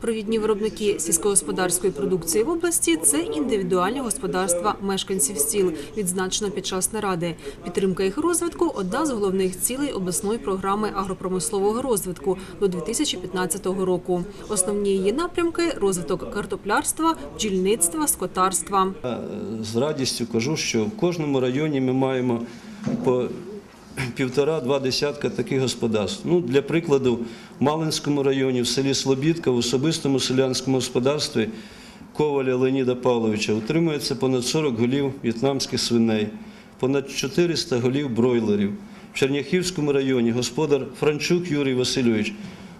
Провідні виробники сільськогосподарської продукції в області це індивідуальні господарства мешканців сіл, відзначено під час наради. Підтримка їх розвитку одна з головних цілей обласної програми агропромислового розвитку до 2015 року. Основні її напрямки розвиток картоплярства, бджільництва, скотарства. З радістю кажу, що в кожному районі ми маємо по півтора-два десятка таких господарств. Ну, для прикладу, в Малинському районі, в селі Слобідка, в особистому селянському господарстві Коваля Леоніда Павловича утримується понад 40 голів в'єтнамських свиней, понад 400 голів бройлерів. В Черняхівському районі господар Франчук Юрій Васильович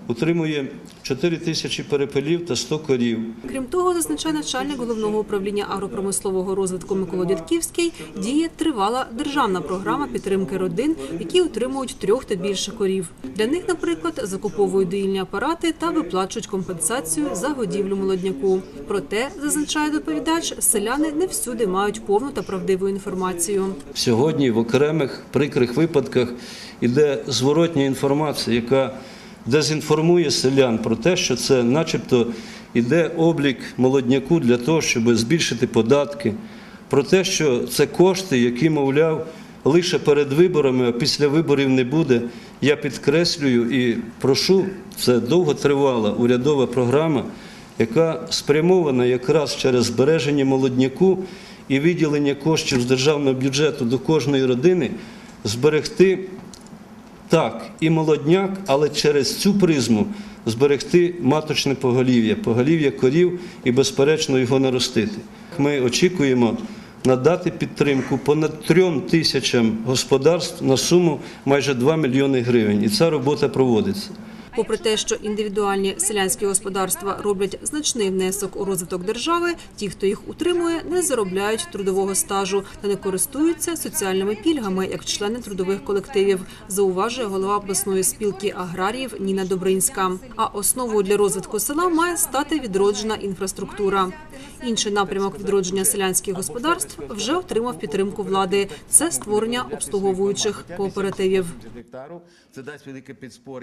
утримує 4 тисячі перепелів та 100 корів. Крім того, зазначає начальник головного управління агропромислового розвитку Микола Дідківський, діє тривала державна програма підтримки родин, які утримують трьох та більше корів. Для них, наприклад, закуповують доїльні апарати та виплачують компенсацію за годівлю молодняку. Проте, зазначає доповідач, селяни не всюди мають повну та правдиву інформацію. Сьогодні в окремих прикрих випадках іде зворотня інформація, яка дезінформує селян про те, що це начебто іде облік молодняку для того, щоб збільшити податки, про те, що це кошти, які, мовляв, лише перед виборами, а після виборів не буде. Я підкреслюю і прошу, це довготривала урядова програма, яка спрямована якраз через збереження молодняку і виділення коштів з державного бюджету до кожної родини, зберегти так і молодняк, але через цю призму зберегти маточне поголів'я, поголів'я корів і, безперечно, його наростити. Ми очікуємо надати підтримку понад трьом тисячам господарств на суму майже 2 мільйони гривень. І ця робота проводиться. Попри те, що індивідуальні селянські господарства роблять значний внесок у розвиток держави, ті, хто їх утримує, не заробляють трудового стажу та не користуються соціальними пільгами як члени трудових колективів, зауважує голова обласної спілки аграріїв Ніна Добринська. А основою для розвитку села має стати відроджена інфраструктура. Інший напрямок відродження селянських господарств вже отримав підтримку влади. Це створення обслуговуючих кооперативів. Це дасть велике підспорі.